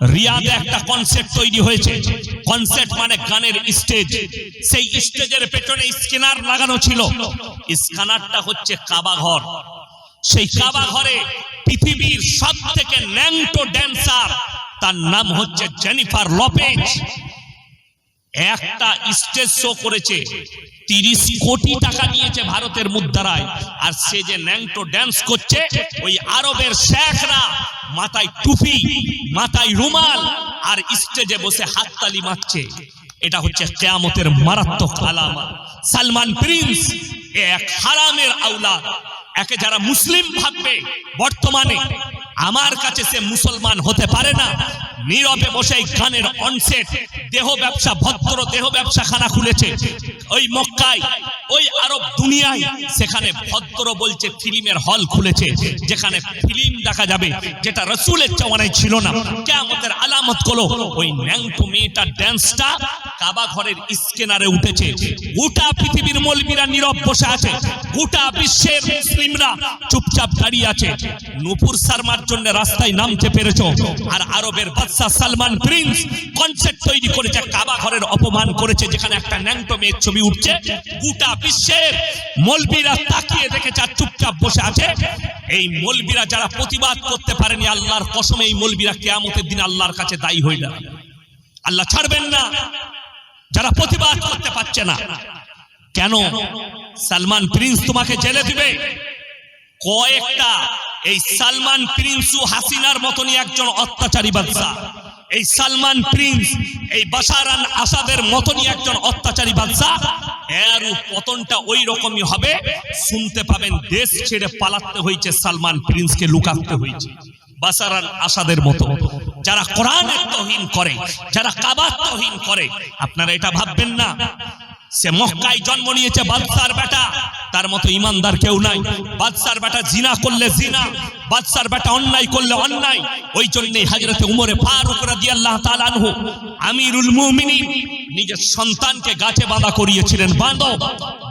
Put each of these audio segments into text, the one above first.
রিয়াদে একটা কনসেপ্ট তৈরি হয়েছে। কনসেপ্ট মানে গানের স্টেজ সেই স্টেজের পেছনে স্ক্যানার লাগানো ছিল। স্ক্যানারটা হচ্ছে কাবা ঘর সেই কাবা ঘরে পৃথিবীর সব থেকে ন্যাংটো ড্যান্সার তার নাম হচ্ছে জেনিফার লপেজ একটা স্টেজ শো করেছে, তিরিশ কোটি টাকা নিয়েছে ভারতের মুদ্রায়, আর সে যে ন্যাংটো ড্যান্স করছে, ওই আরবের শেখরা, মাথায় টুপি, মাথায় রুমাল, আর স্টেজে বসে হাততালি মারছে। এটা হচ্ছে কেয়ামতের মারাত্মক আলামা সালমান প্রিন্স এক হারামের আউলা একে যারা মুসলিম ভাববে, বর্তমানে আমার কাছে সে মুসলমান হতে পারে না। নীরবে বসে গানের অনসেট দেহ ব্যবসা, ভদ্র দেহ ব্যবসা খানা খুলেছে। ওই মক্কায়, ওই আরব দুনিয়ায়, সেখানে ভদ্র বলছে ফিল্মের হল খুলেছে, যেখানে ফিল্ম দেখা যাবে, যেটা রসুলের চাওয়ানায় ছিল না। কেমতের আলামতগুলো ওই ন্যাংটো মেয়েটার ড্যান্সটা কাবা ঘরের স্কেনারে উঠেছে। গোটা পৃথিবীর মলবিরা নীরব বসে আছে। গোটা বিশ্বের মুসলিমরা চুপচাপ দাঁড়িয়ে আছে। নুপুর শর্মার জন্য রাস্তায় নামতে পেরেছ। আর আরবের বাদশাহ সালমান প্রিন্স কনসেপ্ট তৈরি করেছে, কাবা ঘরের অপমান করেছে, যেখানে একটা ন্যাংটো মেয়ের ছবি উঠছে। গোটা বিশ্বের মলবিরা তাকিয়ে দেখেছে আর চুপচাপ বসে আছে। এই মলবিরা যারা প্রতিবাদ করতে পারেনি, আল্লাহর কসমে এই মলবিরা কেয়ামতের দিন আল্লাহর কাছে দায়ী হয়ে যাবে। আল্লাহ ছাড়বেন না। যারা প্রতিবাদ করতে পারছে না। কেন? সালমান প্রিন্স তোমাকে জেলে দিবে? কয়েকটা এই সালমান প্রিন্সু হাসিনার মতনই একজন অত্যাচারী বাদশা। এই সালমান প্রিন্স, এই বাসারান আসাদের মতনই একজন অত্যাচারী বাদশা। এর পতনটা ওই রকমই হবে। শুনতে পাবেন, দেশ ছেড়ে পালাতে হয়েছে সালমান প্রিন্সকে লুকাতে হয়েছে। বাসারান আসাদের মতো। যারা কোরআনের তহিন করে, যারা কাবার তহিন করে, আপনারা এটা ভাববেন না। সে মক্কায় জন্ম নিয়েছে বাদশার বেটা, তার মতো ইমানদার কেউ নাই। বাদশার বেটা জিনা করলে জিনা, বাদশার বেটা অন্যায় করলে অন্যায়। ওই জন্যই হাজরতে উমরে ফারুক রাদিয়াল্লাহু তাআলা আনহু আমিরুল মুমিনিন নিজের সন্তানকে গাছে বাঁধা করিয়েছিলেন। বাঁধো,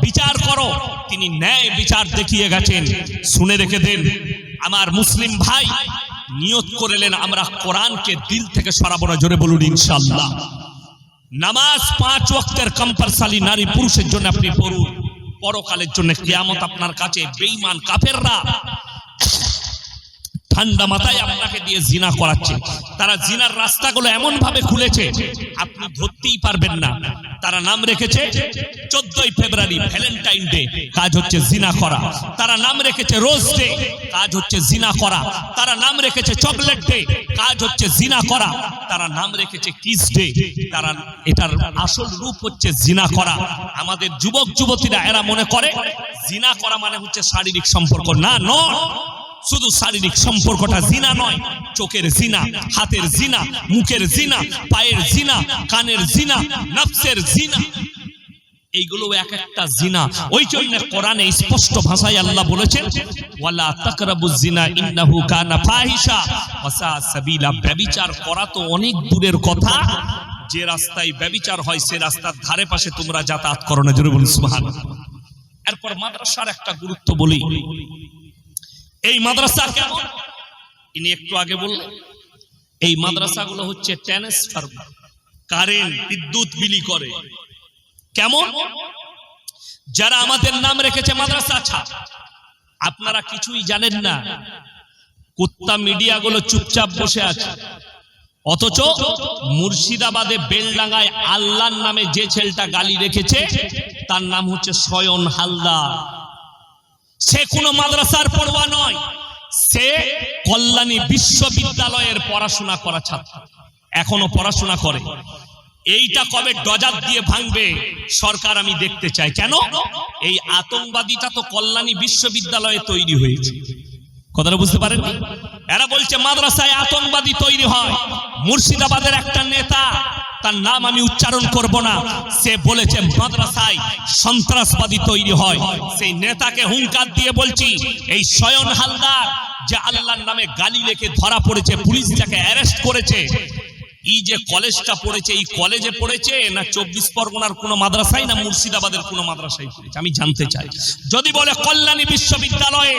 বিচার করো। তিনি ন্যায় বিচার দেখিয়ে গেছেন। শুনে রেখে দেন, আমার মুসলিম ভাই নিয়ত করলেন, আমরা কোরআনকে দিল থেকে সরাবো না, জোরে বলুন ইনশাল্লাহ নামাজ পাঁচ ওয়াক্তের কম্পালসারি নারী পুরুষের জন্য আপনি পড়ুন। পরকালের জন্য কিয়ামত আপনার কাছে বেঈমান কাফেররা। ঠান্ডা মাথায় আপনাকে দিয়ে জিনা করাচ্ছে। তারা জিনার রাস্তাগুলো এমন ভাবে খুলেছে, আপনি ধরতেই পারবেন না। তারা নাম রেখেছে চোদ্দই ফেব্রুয়ারি, ভ্যালেন্টাইন ডে, কাজ হচ্ছে জিনা করা। তারা নাম রেখেছে রোজ ডে, কাজ হচ্ছে জিনা করা। তারা নাম রেখেছে চকলেট ডে, কাজ হচ্ছে জিনা করা। তারা নাম রেখেছে কিস ডে, তারা এটার আসল রূপ হচ্ছে জিনা করা। আমাদের যুবক যুবতীরা এরা মনে করে, জিনা করা মানে হচ্ছে শারীরিক সম্পর্ক। না, নয়। শুধু শারীরিক সম্পর্কটা জিনা নয়, চোখের জিনা, হাতের জিনা, মুখের জিনা, পায়ের জিনা, কানের জিনা, নফসের জিনা। এইগুলো এক একটা জিনা। ওই জন্য কোরআনে স্পষ্ট ভাষায় আল্লাহ বলেছেন, ওয়ালা তাকরাবুজ জিনা ইন্নাহু কানা ফাহিশা। ওয়াসা সাবিলা ব্যভিচার করা তো অনেক দূরের কথা। যে রাস্তায় ব্যভিচার হয়, সে রাস্তার ধারে পাশে তোমরা যাতায়াত করো না। জোরে বলুন, সুবহানাল্লাহ। এরপর মাদ্রাসার একটা গুরুত্ব বলি। এই মাদ্রাসা কেমন? ইনি একটু আগে বললেন, এই মাদ্রাসাগুলো হচ্ছে ট্রান্সফার কারেন্ট বিদ্যুৎ বিলি করে। কেমন? যারা আমাদের নাম রেখেছে মাদ্রাসা ছাড় আপনারা কিছুই জানেন না। কুত্তা মিডিয়াগুলো চুপচাপ বসে আছে। অথচ মুর্শিদাবাদে বেলডাঙ্গায় আল্লাহর নামে যে ছেলেটা গালি রেখেছে, তার নাম হচ্ছে স্বয়ন হালদার। সে কোনো মাদ্রাসার পড়ুয়া নয়, সে কল্যাণী বিশ্ববিদ্যালয়ের পড়াশোনা করা ছাত্র। এখনও পড়াশোনা করে। এইটা কবে ডজার দিয়ে ভাঙবে, সরকার আমি দেখতে চাই। কেন? এই আতঙ্কবাদীটা তো কল্যাণী বিশ্ববিদ্যালয়ে তৈরি হয়েছে। কথাটা বুঝতে পারেন এরা বলছে, মাদ্রাসায় আতঙ্কবাদী তৈরি হয়। মুর্শিদাবাদের একটা নেতা তার নাম আমি উচ্চারণ করব না। সে বলেছে, মাদ্রাসায় সন্ত্রাসবাদী তৈরি হয়। সেই নেতাকে হুঙ্কার দিয়ে বলছি, এই শয়ন হালদার যে আল্লাহর নামে গালি লেখে ধরা পড়েছে, পুলিশ যাকে অ্যারেস্ট করেছে এই যে কলেজটা পড়েছে এই কলেজে পড়েছে, না চব্বিশ পরগনার কোনো মাদ্রাসায়, না মুর্শিদাবাদের কোনো মাদ্রাসায় পড়েছে? আমি জানতে চাই। যদি বলে, কল্যাণী বিশ্ববিদ্যালয়ে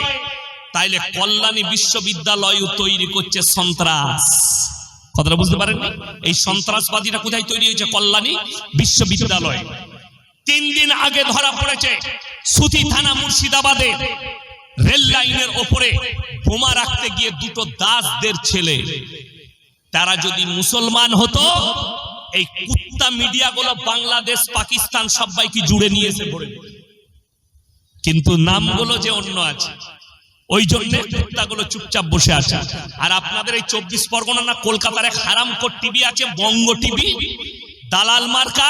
তাইলে কল্যাণী বিশ্ববিদ্যালয় তৈরি করছে সন্ত্রাস। কথাটা বুঝতে পারেননি এই সন্ত্রাসবাদীরা কোথায় তৈরি হয়েছে কল্যাণী? বিশ্ববিদ্যালয়। তিন দিন আগে ধরা পড়েছে সুতি থানা মুর্শিদাবাদে রেল লাইনের ওপরে বোমা রাখতে গিয়ে দুটো দাসদের ছেলে। তারা যদি মুসলমান হতো, এই কুত্তা মিডিয়াগুলো বাংলাদেশ, পাকিস্তান সবাইকে জুড়ে নিয়েছে কিন্তু নামগুলো যে অন্য আছে। ওই জন্য কুত্তাগুলো চুপচাপ বসে আছে। আর আপনাদের এই চব্বিশ পরগনা না, কলকাতার এক হারামকোট টিভি আছে, বঙ্গ টিভি। দালাল মার্কা,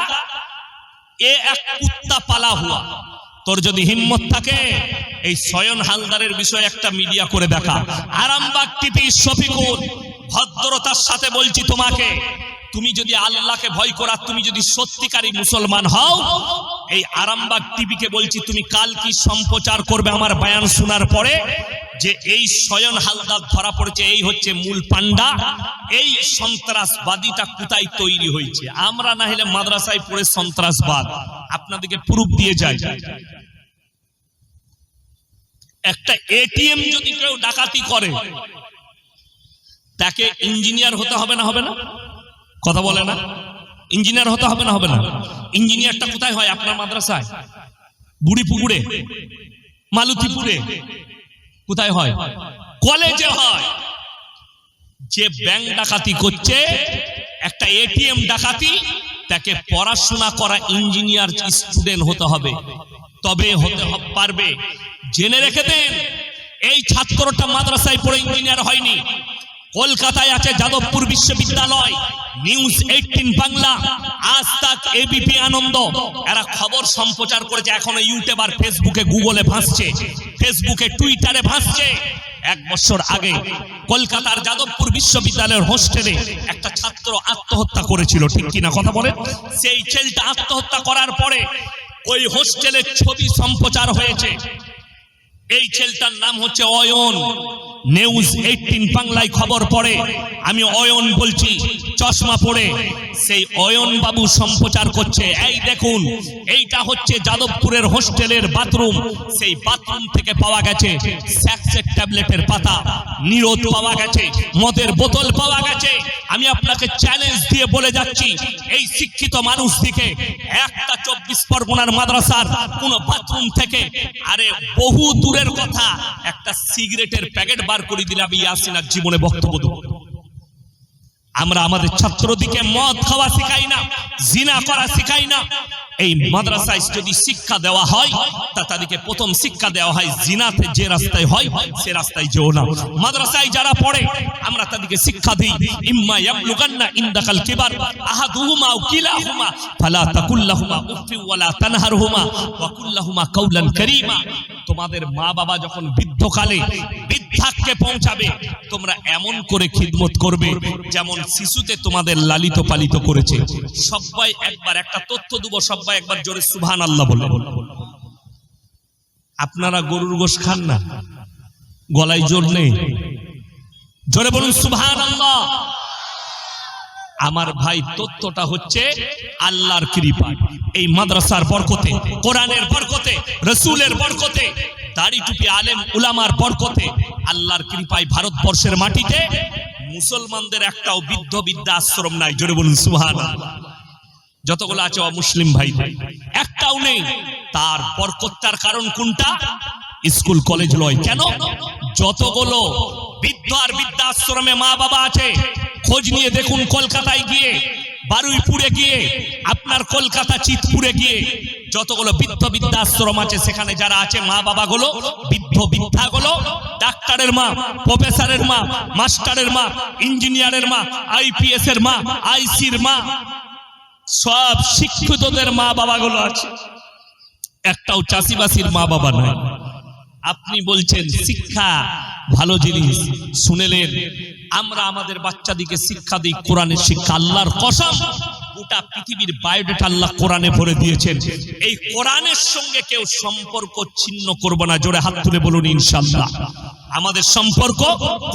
এ এক কুত্তা পালা হুয়া। তোর যদি হিম্মত থাকে, এই সয়ন হালদারের বিষয়ে একটা মিডিয়া করে দেখা। আরামবাগ টিভি শফিকুর ভদ্রতার সাথে বলছি তোমাকে। তুমি যদি আল্লাহকে ভয় করা তুমি যদি সত্যিকারী মুসলমান হও, এই আরামবাগ টিভিকে বলছি, তুমি কাল কি সম্প্রচার করবে আমার বায়ান শোনার পরে? যে এই স্বয়ন হালদার ধরা পড়েছে, এই হচ্ছে মূল পান্ডা এই সন্ত্রাসবাদীটা কোথায় তৈরি হয়েছে? আমরা না হলে মাদ্রাসায় পড়ে সন্ত্রাসবাদ। আপনাদেরকে প্রুফ দিয়ে যায় একটা এটিএম যদি কেউ ডাকাতি করে, তাকে ইঞ্জিনিয়ার হতে হবে না হবে না? কথা বলে না? ইঞ্জিনিয়ার হতে হবে না হবে না। ইঞ্জিনিয়ারটা কোথায় হয়? আপনার মাদ্রাসায়। বুড়ি পুকুরে। মালুতিপুরে। কোথায় হয়? কলেজে হয়। যে ব্যাংক ডাকাতি করছে, একটা এটিএম ডাকাতি, তাকে পড়াশোনা করা ইঞ্জিনিয়ার স্টুডেন্ট হতে হবে। তবে হতে পারবে। জেনে রেখে দেন, এই ছাত্রটা মাদ্রাসায় পড়ে ইঞ্জিনিয়ার হয়নি। কলকাতায় আছে যাদবপুর বিশ্ববিদ্যালয় নিউজ এইটিন বাংলা, আজ তাক এবিপি আনন্দ। এরা খবর সম্প্রচার করেছে, এখনও ইউটিউব আর ফেসবুকে গুগলে ভাসছে, ফেসবুকে টুইটারে ভাসছে। এক বছর আগে কলকাতার যাদবপুর বিশ্ববিদ্যালয়ের হোস্টেলে একটা ছাত্র আত্মহত্যা করেছিল, ঠিক কিনা কথা বলে সেই ছেলেটা আত্মহত্যা করার পরে ওই হোস্টেলের ছবি সম্প্রচার হয়েছে। এই ছেলেটার নাম হচ্ছে অয়ন। নিউজ এইটিন বাংলায় খবর পড়ে। আমি অয়ন বলছি। চশমা পরে সেই অয়ন বাবু সম্প্রচার করছে। এই দেখুন, এইটা হচ্ছে যাদবপুরের হোস্টেলের বাথরুম। সেই বাথরুম থেকে পাওয়া গেছে স্যাক্সের ট্যাবলেটের পাতা। নিরোধ পাওয়া গেছে, মদের বোতল পাওয়া গেছে। আমি আপনাকে চ্যালেঞ্জ দিয়ে বলে যাচ্ছি, এই শিক্ষিত মানুষ দিকে একটা চব্বিশ পরগনার মাদ্রাসার কোন বাথরুম থেকে, আরে বহু দূরের কথা, একটা সিগারেটের প্যাকেট বার করে দিলে আমি ইয়াসিনার জীবনে বক্তব্য দেবো। আমরা আমাদের ছাত্রদিকে মদ খাওয়া শিখাই না, জিনা করা শিখাই না। এই মাদ্রাসায় যদি শিক্ষা দেওয়া হয় তা তাদেরকে প্রথম শিক্ষা দেওয়া হয়, জিনাতে যে রাস্তায় হয়, সে রাস্তায় যেও না। মাদ্রাসায় যারা পড়ে, আমরা তাদেরকে শিক্ষা দিই। ইম্মা ইয়াবলুগান্না ইনদাকাল কিবার। আহাদুহুমা আও কিলাহুমা। ফালা তাকুল্লাহুমা উফি ওয়ালা তানহারহুমা। ওয়া কুল্লাহুমা কাওলান কারীমা। তোমাদের মা বাবা যখন বৃদ্ধকালে বৃদ্ধাক্যে পৌঁছাবে, তোমরা এমন করে খিদমত করবে, যেমন শিশুতে তোমাদের লালিত পালিত করেছে। সবাই একবার, একটা তথ্য দেব সবাই একবার জোরে সুবহান আল্লাহ বলে। আপনারা গরুর গোশ খান না? গলায় জোর নেই? জোরে বলুন আল্লাহ আমার ভাই তথ্যটা হচ্ছে আল্লাহর কৃপা। এই মাদ্রাসার বরকতে, কোরআনের বরকতে, রসুলের বরকতে, দাড়ি টুপি আলেম উলামার বরকতে, আল্লাহর কৃপায় ভারতবর্ষের মাটিতে মুসলমানদের একটাও বৃদ্ধ বিদ্যা আশ্রম নাই। জোরে বলুন সুহান যতগুলো আছে মুসলিম ভাই, একটাও নেই। তার বরকত্তার কারণ কোনটা? স্কুল, কলেজ লয় কেন? যতগুলো বৃদ্ধ আর বৃদ্ধাশ্রমে মা বাবা আছে, খোঁজ নিয়ে দেখুন কলকাতায় গিয়ে, বারুইপুরে গিয়ে, আপনার কলকাতা চিতপুরে গিয়ে, যতগুলো বৃদ্ধ বৃদ্ধাশ্রম আছে সেখানে যারা আছে, মা বাবাগুলো, বৃদ্ধ বৃদ্ধাগুলো, ডাক্তারের মা, প্রফেসরের মা, মাস্টারের মা, ইঞ্জিনিয়ারের মা আইপিএস এর মা, আইসির মা, সব শিক্ষিতদের মা বাবাগুলো আছে। একটাও চাষিবাসীর মা বাবা নয়। আপনি বলছেন, শিক্ষা ভালো জিনিস শুনেলেন, আমরা আমাদের বাচ্চাদিকে শিক্ষা দিই কোরআনের শিক্ষা, আল্লাহর কসম, গোটা পৃথিবীর বায়োডেটা আল্লাহ কোরআনে ভরে দিয়েছেন। এই কোরআনের সঙ্গে কেউ সম্পর্ক ছিন্ন করব না, জোরে হাত তুলে বলুন ইনশাল্লাহ আমাদের সম্পর্ক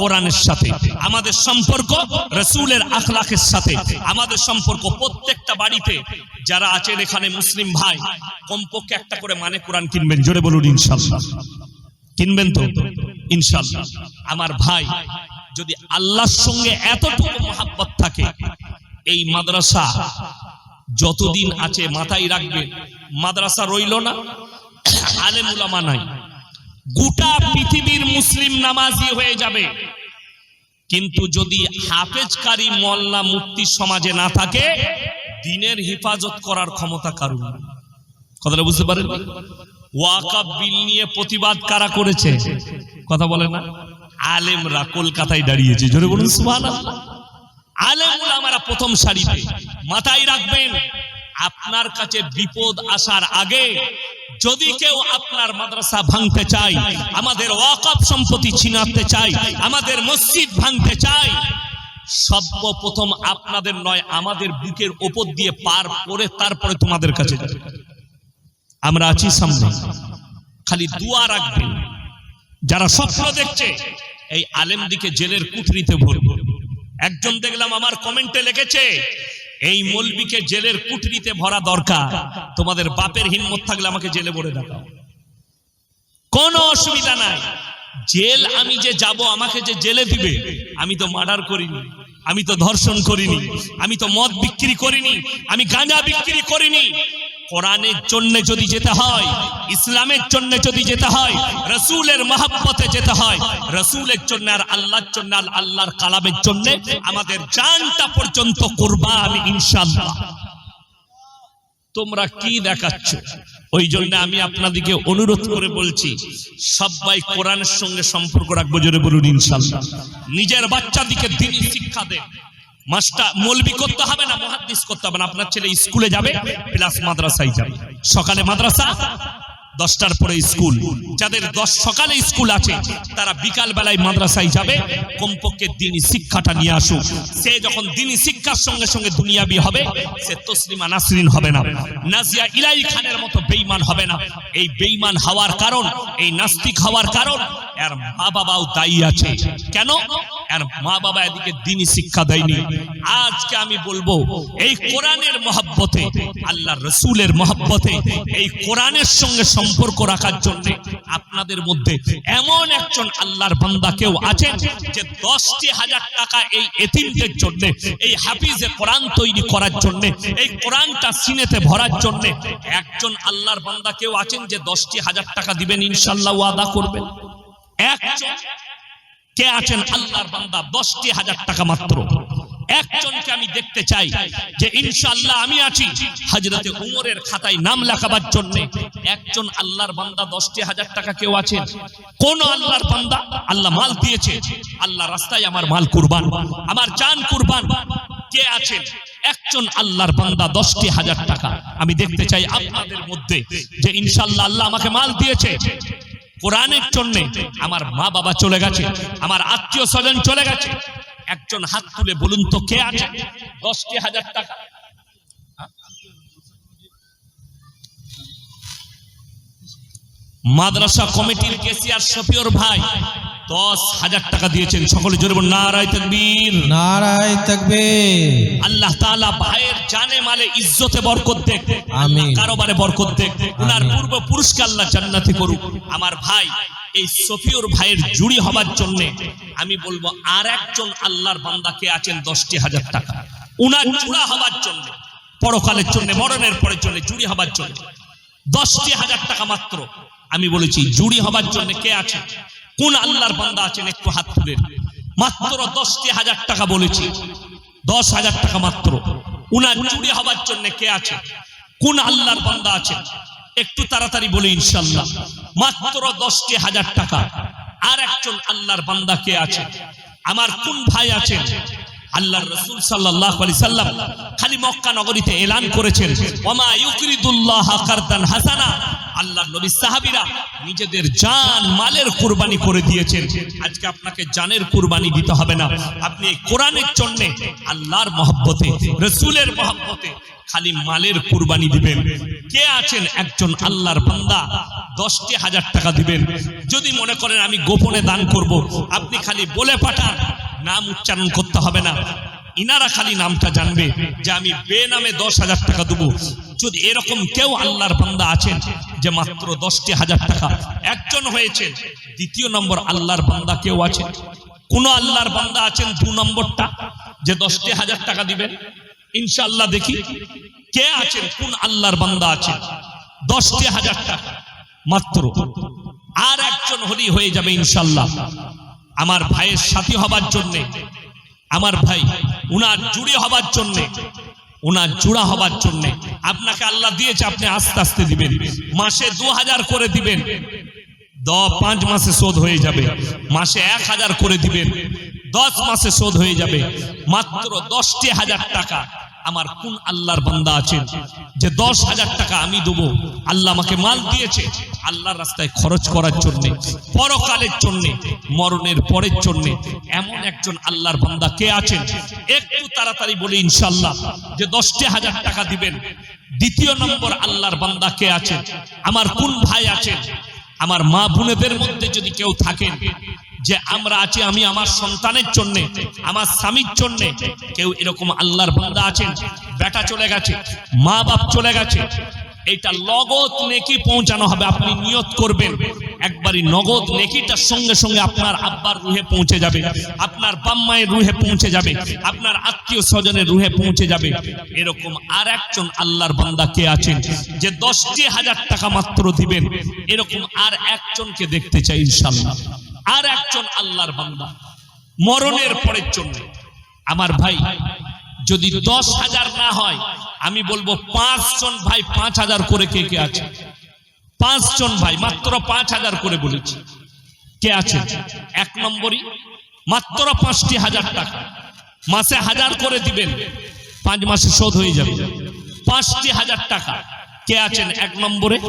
কোরআনের সাথে, আমাদের সম্পর্ক রসুলের আখলাখের সাথে, আমাদের সম্পর্ক প্রত্যেকটা বাড়িতে। যারা আছেন এখানে মুসলিম ভাই, কমপক্ষে একটা করে মানে কোরআন কিনবেন, জোরে বলুন ইনশাল্লাহ কিনবেন তো? ইনশাল্লাহ আমার ভাই, যদি আল্লাহর সঙ্গে এতটুকু মহাব্বত থাকে, এই মাদ্রাসা যতদিন আছে মাথায় রাখবেন মাদ্রাসা রইল না, আলেম উলামা নাই। গোটা পৃথিবীর মুসলিম নামাজি হয়ে যাবে। কিন্তু যদি হাফেজকারী মল্লা মুক্তি সমাজে না থাকে, দিনের হেফাজত করার ক্ষমতা কারণ কথাটা বুঝতে পারেন? ওয়াকাব বিল নিয়ে প্রতিবাদ কারা করেছে? কথা বলে না? আলেমরা কলকাতায় দাঁড়িয়েছে। জোরে বলুন, সুবহানাল্লাহ। আলেমুল আমরা প্রথম সারিতে। মাথায় রাখবেন, আপনার কাছে বিপদ আসার আগে যদি কেউ আপনার মাদ্রাসা ভাঙতে চায়, আমাদের ওয়াকাব সম্পত্তি ছিনাতে চায়, আমাদের মসজিদ ভাঙতে চায়, সর্বপ্রথম আপনাদের নয়, আমাদের বুকের ওপর দিয়ে পার করে তারপরে তোমাদের কাছে আমরা আছি সামনে। খালি দুয়া রাখবেন। যারা স্বপ্ন দেখছে, এই আলেম দিকে জেলের কুঠরিতে ভরবো। একজন দেখলাম আমার কমেন্টে লিখেছে এই মলবিকে জেলের কুঠরিতে ভরা দরকার, তোমাদের বাপের হিম্মত থাকলে আমাকে জেলে ভরে দেখাও। কোনো অসুবিধা নাই, জেল আমি যে যাব, আমাকে যে জেলে দিবে, আমি তো মার্ডার করিনি, আমি তো ধর্ষণ করিনি, আমি তো মদ বিক্রি করিনি, আমি গাঁজা বিক্রি করিনি কোরআনের জন্য যদি যেতে হয়, ইসলামের জন্য যদি যেতে হয়, রসুলের মহাব্বতে যেতে হয়, রসুলের জন্য আর আল্লাহর জন্য আর আল্লাহর কালামের জন্য আমাদের জানটা পর্যন্ত করবা আমি ইনশাআল্লাহ। তোমরা কি দেখাচ্ছ? ওই জন্য আমি আপনাদেরকে অনুরোধ করে বলছি, সবাই কোরআনের সঙ্গে সম্পর্ক রাখব, জোরে বলুন ইনশাল্লাহ নিজের বাচ্চাদিকে দিনই শিক্ষা দেন। মাস্টার মলবি করতে হবে না, মহাদ্দিস করতে হবে না। আপনার ছেলে স্কুলে যাবে প্লাস মাদ্রাসায় যাবে। সকালে মাদ্রাসা দশটার পরে স্কুল। যাদের দশ সকালে স্কুল আছে, তারা বিকাল বেলায় মাদ্রাসায় যাবে, কমপক্ষে দিনই শিক্ষাটা নিয়ে আসুক। সে যখন দিনই শিক্ষার সঙ্গে সঙ্গে দুনিয়াবি হবে, সে তসলিমা নাসরিন হবে না। নাজিয়া ইলাই খানের মতো বেঈমান হবে না। এই বেঈমান হওয়ার কারণ, এই নাস্তিক হওয়ার কারণ, এর মা বাবাও দায়ী আছে। কেন? এর মা বাবা এদিকে দিনই শিক্ষা দেয়নি। আজকে আমি বলব, এই কোরআনের মহাব্বতে আল্লাহ রসুলের মহাব্বতে, এই কোরআনের সঙ্গে সম্পর্ক রাখার জন্য আপনাদের মধ্যে এমন একজন আল্লাহর বান্দা কেউ আছেন যে দশটি হাজার টাকা এই এতিমদের জন্য, এই হাফিজে কোরআন তৈরি করার জন্য, এই কোরআনটা সিনেতে ভরার জন্য একজন আল্লাহর বান্দা কেউ আছেন যে দশটি হাজার টাকা দিবেন ইনশাল্লাহ ওয়াদা করবেন। একজন কে আছেন আল্লাহর বান্দা? দশটি হাজার টাকা মাত্র। একজনকে আমি দেখতে চাই যে ইনশাআল্লাহ আমি আছি। হাজরতে উমরের খাতায় নাম লেখাবার জন্য একজন আল্লাহর বান্দা দশটি হাজার টাকা কেউ আছেন? কোন আল্লাহর বান্দা আল্লাহ মাল দিয়েছে। আল্লাহ রাস্তায় আমার মাল কুরবান। আমার জান কুরবান। কে আছেন? একজন আল্লাহর বান্দা দশটি হাজার টাকা। আমি দেখতে চাই আপনাদের মধ্যে যে ইনশাআল্লাহ আল্লাহ আমাকে মাল দিয়েছে। কোরআনের জন্য আমার মা বাবা চলে গেছে, আমার আত্মীয় স্বজন চলে গেছে একজন হাত তুলে বলুন তো কে আছে? দশটি হাজার টাকা। মাদ্রাসা কমিটির কেসিয়ার শফিওর ভাই দশ হাজার টাকা দিয়েছেন। সকলে জোরে নারায় তকবীর। নারায় থাকবে আল্লাহ তাআলা ভাইয়ের জানে মালে ইজ্জতে বরকত দেখ আমিন। কারোবারে বরকত দেখ। উনার পূর্ব পুরুষকে আল্লাহ জান্নাতি করুক। আমার ভাই এই সফিউর ভাইয়ের জুড়ি হবার জন্য আমি বলব আর একজন আল্লাহর বান্দাকে আছেন দশটি হাজার টাকা। উনার জুড়া হবার জন্য, পরকালের জন্য, মরণের পরের জন্য, জুড়ি হবার জন্য। দশটি হাজার টাকা মাত্র। আমি বলেছি, জুড়ি হবার জন্য কে আছে? কোন আল্লাহর বান্দা আছেন একটু হাত তুলে। মাত্র দশটি হাজার টাকা বলেছি। দশ হাজার টাকা মাত্র। উনার চুরি হবার জন্য কে আছে? কোন আল্লাহর বান্দা আছে একটু তাড়াতাড়ি বলি ইনশাল্লাহ মাত্র দশটি হাজার টাকা। আর একজন আল্লাহর বান্দা কে আছে? আমার কোন ভাই আছেন? আল্লাহর রসুল সাল্লাল্লাহু আলাইহি সাল্লাম খালি মক্কা নগরীতে এলান করেছেন। ওমা ইউকরিদুল্লাহ কারদান হাসানা। আল্লাহর নবী সাহাবীরা নিজেদের জান, মালের কুরবানি করে দিয়েছেন। আজকে আপনাকে জানের কুরবানি দিতে হবে না। আপনি এই কোরআনের জন্য আল্লাহর মহব্বতে, রসুলের মহব্বতে খালি মালের কুরবানি দিবেন। কে আছেন? একজন আল্লাহর বান্দা। দশটি হাজার টাকা দিবেন। যদি মনে করেন আমি গোপনে দান করব, আপনি খালি বলে পাঠান, নাম উচ্চারণ করতে হবে না। ইনারা খালি নামটা জানবে যে আমি বে নামে দশ হাজার টাকা দেবো। যদি এরকম কেউ আল্লাহর বান্দা আছেন যে মাত্র দশটি হাজার টাকা, একজন হয়েছে দ্বিতীয় নম্বর আল্লাহর বান্দা কেউ আছেন? কোন আল্লাহর বান্দা আছেন দু নম্বরটা, যে দশটি হাজার টাকা দিবেন? ইনশাআল্লাহ দেখি কে আছেন, কোন আল্লাহর বান্দা আছেন? দশটি হাজার টাকা, মাত্র। আর একজন হলি হয়ে যাবে ইনশাল্লাহ আমার ভাইয়ের সাথী হবার জন্যে, আমার ভাই, উনার জুড়ে হবার জন্যে ওনার জোড়া হবার জন্যে। আপনাকে আল্লাহ দিয়েছে, আপনি আস্তে আস্তে দিবেন। মাসে দু হাজার করে দিবেন। দ, পাঁচ মাসে শোধ হয়ে যাবে। মাসে এক হাজার করে দিবেন। দশ মাসে শোধ হয়ে যাবে। মাত্র দশটি হাজার টাকা। আমার কোন আল্লাহর বান্দা আছেন যে দশ হাজার টাকা আমি দেবো? আল্লাহ আমাকে মাল দিয়েছে। আল্লাহর রাস্তায় খরচ করার জন্যে, পরকালের জন্যে, মরণের পরের জন্যে এমন একজন আল্লাহর বান্দা কে আছেন? একটু তাড়াতাড়ি বলি ইনশাল্লাহ যে দশটি হাজার টাকা দিবেন। দ্বিতীয় নম্বর আল্লাহর বান্দা কে আছেন? আমার কোন ভাই আছেন? আমার মা বোনেদের মধ্যে যদি কেউ থাকেন যে আমরা আছি আমি আমার সন্তানের জন্য, আমার স্বামীর জন্য, কেউ এরকম আল্লাহর বান্দা আছেন, বেটা চলে গেছে, মা বাপ চলে গেছে এটা লগত নেকি পৌঁছানো হবে, আপনি নিয়ত করবেন। একবারই নগদ নেকিটার সঙ্গে সঙ্গে আপনার আব্বার রুহে পৌঁছে যাবে, আপনার বাম্মায়ের রুহে পৌঁছে যাবে, আপনার আত্মীয় স্বজনের রুহে পৌঁছে যাবে। এরকম আর একজন আল্লাহর বান্দা কে আছেন যে দশটি হাজার টাকা মাত্র দিবেন? এরকম আর একজনকে দেখতে চাই ইনশাল্লাহ আর একজন আল্লাহর বান্দা। মরণের পরের জন্য। আমার ভাই, যদি দশ হাজার না হয়, আমি বলব পাঁচজন ভাই পাঁচ হাজার করে কে কে আছে? পাঁচজন ভাই, মাত্র পাঁচ হাজার করে বলেছি। কে আছে? এক নম্বরই। মাত্র পাঁচটি হাজার টাকা। মাসে হাজার করে দিবেন, পাঁচ মাসে শোধ হয়ে যাবে। পাঁচটি হাজার টাকা। কে আছেন? এক নম্বরে।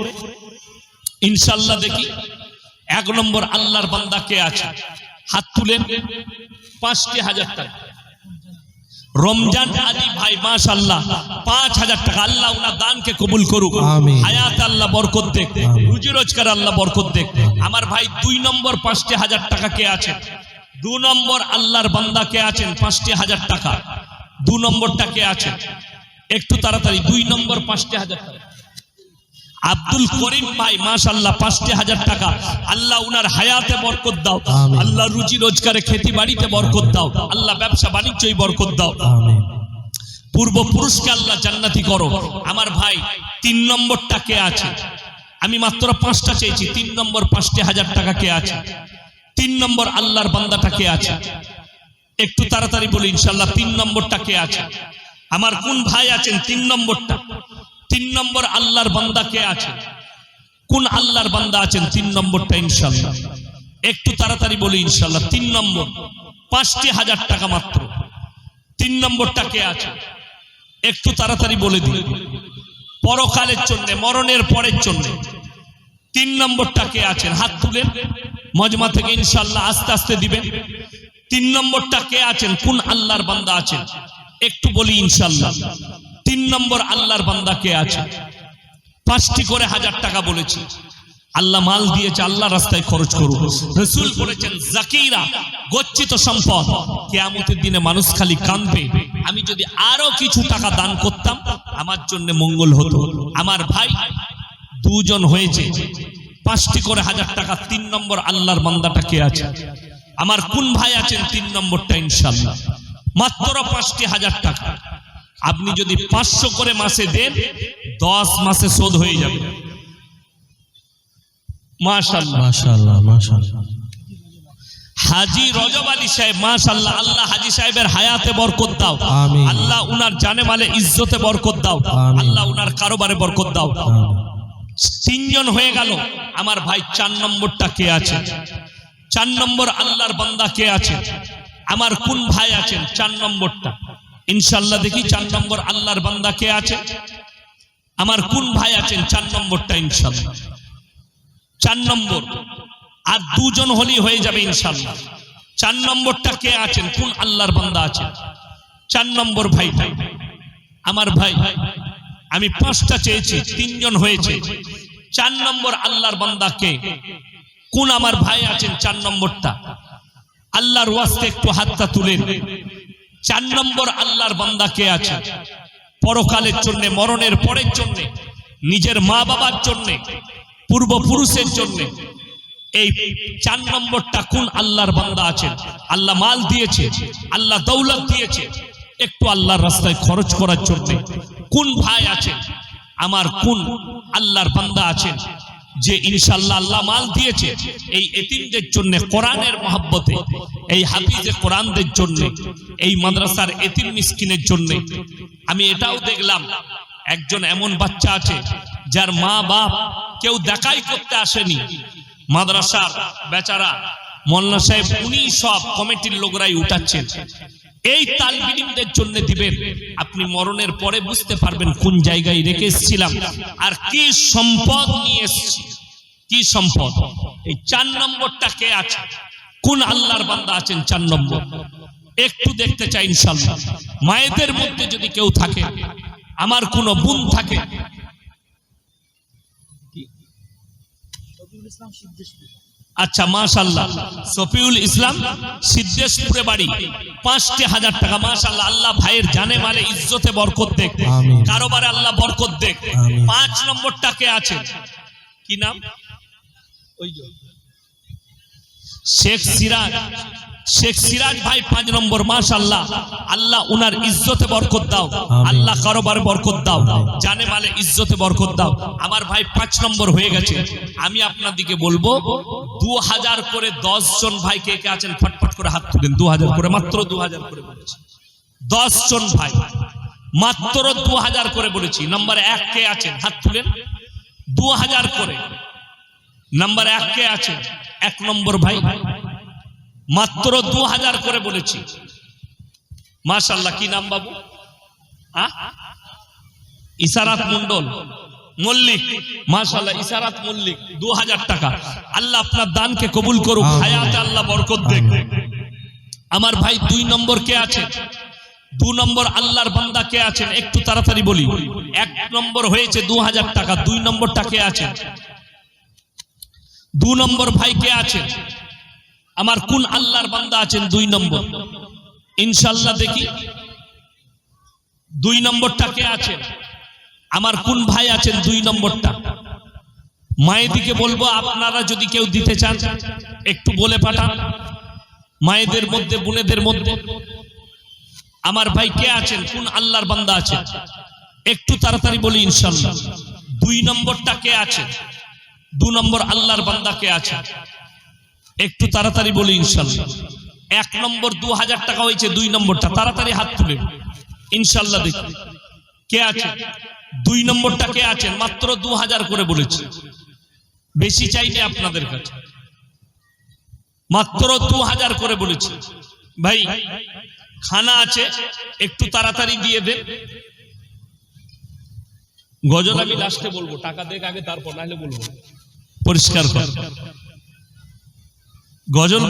ইনশাল্লাহ দেখি। এক নম্বর আল্লাহর বান্দা কে আছে? হাত তুলেন। পাঁচটি হাজার টাকা। রমজান আলী ভাই মাশাল্লাহ পাঁচ হাজার টাকা আল্লাহ ওনার দানকে কবুল করুক। হায়াত আল্লাহ বরকত দেখতে রুজি রোজগার আল্লাহ বরকত দেখ। আমার ভাই দুই নম্বর পাঁচটি হাজার টাকা কে আছে? দু নম্বর আল্লাহর বান্দা কে আছেন? পাঁচটি হাজার টাকা। দু নম্বরটা কে আছে? একটু তাড়াতাড়ি দুই নম্বর পাঁচটি হাজার টাকা। আব্দুল করিম ভাই মাশাল্লাহ পাঁচটি হাজার টাকা। আল্লাহ উনার হায়াতে বরকত দাও। আল্লাহ রুজি রোজগারে খেতি বাড়িতে বরকত দাও। আল্লাহ ব্যবসা বাণিজ্যই বরকত দাও। আমিন। পূর্বপুরুষকে আল্লাহ জান্নাতি করো। আমার ভাই তিন নম্বরটা কে আছে? আমি মাত্র পাঁচটা চেয়েছি। তিন নম্বর পাঁচটি হাজার টাকা কে আছে? তিন নম্বর আল্লাহর বান্দাটা কে আছে? একটু তাড়াতাড়ি বলি ইনশাল্লাহ তিন নম্বরটা কে আছে? আমার কোন ভাই আছেন? তিন নম্বরটা। তিন নম্বর আল্লাহর বান্দা কে আছে? কোন আল্লাহর বান্দা আছেন? তিন নম্বরটা ইনশাল্লাহ একটু তাড়াতাড়ি বলি ইনশাল্লাহ তিন নম্বর, পাঁচটি হাজার টাকা মাত্র। তিন নম্বরটা কে আছে? একটু তাড়াতাড়ি বলে দিন পরকালের জন্য, মরণের পরের জন্য। তিন নম্বরটা কে আছেন? হাত তুলেন মজমা থেকে ইনশাল্লাহ আস্তে আস্তে দিবেন। তিন নম্বরটা কে আছেন? কোন আল্লাহর বান্দা আছেন? একটু বলি ইনশাল্লাহ তিন নম্বর আল্লাহর বান্দা কে আছে? পাঁচটি করে হাজার টাকা বলেছি। আল্লাহ মাল দিয়েছে আল্লাহ রাস্তায় খরচ করুন রসুল বলেছেন, জাকিরা, গচ্ছিত সম্পদ। কেয়ামতের দিনে মানুষ খালি কাঁদবে। আমি যদি আরও কিছু টাকা দান করতাম, আমার জন্য মঙ্গল হতো। আমার ভাই দুজন হয়েছে। পাঁচটি করে হাজার টাকা, তিন নম্বর আল্লাহর বান্দাটা কে আছে? আমার কোন ভাই আছেন? তিন নম্বরটা ইনশাল্লাহ মাত্র পাঁচটি হাজার টাকা। আপনি যদি পাঁচশো করে মাসে দেন দশ মাসে শোধ হয়ে যাবে। হাজি রজব আলী সাহেব মাশাল্লাহ আল্লাহ হাজি সাহেবের হায়াতে বরকত দাও। আল্লাহ উনার জানে মালে ইজ্জতে বরকত দাও। আল্লাহ উনার কারোবারে বরকত দাও। তিনজন হয়ে গেল। আমার ভাই চার নম্বরটা কে আছে? চার নম্বর আল্লাহর বান্দা কে আছে? আমার কোন ভাই আছেন? চার নম্বরটা। ইনশাল্লাহ দেখি চার নম্বর আল্লাহর বান্দা কে আছে? আমার কোন ভাই আছেন? চার নম্বরটা ইনশাল্লাহ। চার নম্বর। আর দুজন হলেই হয়ে যাবে ইনশাল্লাহ। চার নম্বরটা কে আছেন? কোন আল্লাহর বান্দা আছেন? চার নম্বর ভাই ভাই আমার ভাই, আমি পাঁচটা চেয়েছি, তিনজন হয়েছে। চার নম্বর আল্লাহর বান্দা কে? কোন আমার ভাই আছেন? চার নম্বরটা। আল্লাহর ওয়াস্তে একটু হাতটা তুলেন। চার নম্বর আল্লাহর বান্দা কে আছে? পরকালের জন্য, মরণের পরের জন্য, নিজের মা বাবার জন্য, পূর্বপুরুষের জন্য। এই চার নম্বরটা কোন আল্লাহর বান্দা আছেন? আল্লাহ মাল দিয়েছে, আল্লাহ দৌলত দিয়েছে, একটু আল্লাহর রাস্তায় খরচ করার জন্য। কোন ভাই আছেন? আমার কোন আল্লাহর বান্দা আছেন? যে ইনশাল্লাহ আল্লাহ মাল দিয়েছে, এই এতিমদের জন্য, কোরআনের মহাব্বতে, এই হাফিজে কোরআনদের জন্য, এই মাদ্রাসার এতিম মিসকিনের জন্য, আমি এটাও দেখলাম, একজন এমন বাচ্চা আছে, যার মা বাপ কেউ দেখাই করতে আসেনি। মাদ্রাসার বেচারা মোল্লা সাহেব উনি সব কমিটির লোকরাই উঠাচ্ছেন। এই তালবিলিমদের জন্য দিবেন আপনি মরণের পরে বুঝতে পারবেন কোন জায়গায় রেখে এসেছিলাম। আর কি সম্পদ নিয়ে এসেছি। কি সম্পদ? এই চার নম্বরটা কে আছে? কোন আল্লাহর বান্দা আছেন চার নম্বর? একটু দেখতে চাই ইনশাল্লাহ মায়েদের মধ্যে যদি কেউ থাকে, আমার কোনো বোন থাকে। আচ্ছা মাশাল্লাহ সফিউল ইসলাম সিদ্ধেশপুরে বাড়ি। পাঁচটি হাজার টাকা মাশাল্লাহ আল্লাহ ভাইয়ের জানে মালে ইজ্জতে বরকত দেখ। আমিন। কারোবারে আল্লাহ বরকত দেখ। পাঁচ নম্বরটা কে আছে? কি নাম? ওই যে। শেখ সিরাজ। শেখ সিরাজ ভাই পাঁচ নম্বর মাশাল্লাহ আল্লাহ উনার ইজ্জতে বরকত দাও। আল্লাহ কারোবার বরকত দাও। জানে মালে ইজ্জতে বরকত দাও। আমার ভাই পাঁচ নম্বর হয়ে গেছে। আমি আপনাদিকে বলব দু হাজার করে দশ জন ভাই কে কে আছেন ফটফট করে হাত তুলেন। দু হাজার করে মাত্র দু হাজার করে বলেছি। দশ জন ভাই। মাত্র দু হাজার করে বলেছি। নম্বর এক কে আছেন? হাত তুলেন। দু হাজার করে। নাম্বার এক কে আছেন? এক নম্বর ভাই। মাত্র দু হাজার করে বলেছি। মাশাল্লাহ কি নাম বাবু? আ? ইসারাত মন্ডল মল্লিক। মাশাল্লাহ ইসারাত মল্লিক দু হাজার টাকা। আল্লাহ আপনার দানকে কবুল করুক। হায়াতে আল্লাহ বরকত দেখ আমার ভাই দুই নম্বর কে আছে? দু নম্বর আল্লাহর বান্দা কে আছেন? একটু তাড়াতাড়ি বলি। এক নম্বর হয়েছে দু হাজার টাকা দুই নম্বরটা কে আছে? দু নম্বর ভাই কে আছে? আমার কোন আল্লাহর বান্দা আছেন দুই নম্বর। ইনশাল্লাহ দেখি। দুই নম্বরটা কে আছেন? আমার কোন ভাই আছেন দুই নম্বরটা। মায়েদিকে বলব, আপনারা যদি কেউ দিতে চান, একটু বলে পাঠান। মায়েদের মধ্যে, বোনেদের মধ্যে। আমার ভাই কে আছেন? কোন আল্লাহর বান্দা আছেন? একটু তাড়াতাড়ি বলি ইনশাল্লাহ দুই নম্বরটা কে আছে দু নম্বর আল্লাহর বান্দা কে আছে একটু তাড়াতাড়ি বলি ইনশাল্লাহ। এক নম্বর দু হাজার টাকা হয়েছে, দুই নম্বরটা। তাড়াতাড়ি হাত তুলে ইনশাল্লাহ দেখি। কে আছে? দুই নম্বরটা কে আছেন? মাত্র দু হাজার করে বলেছি। বেশি চাইনি আপনাদের কাছে। মাত্র দু হাজার করে বলেছি। ভাই, খানা আছে, একটু তাড়াতাড়ি দিয়ে দেন। গজল আমি লাস্টে বলব। টাকা দেখ আগে, তারপর নাহলে বলব। পরিষ্কার কর। গজল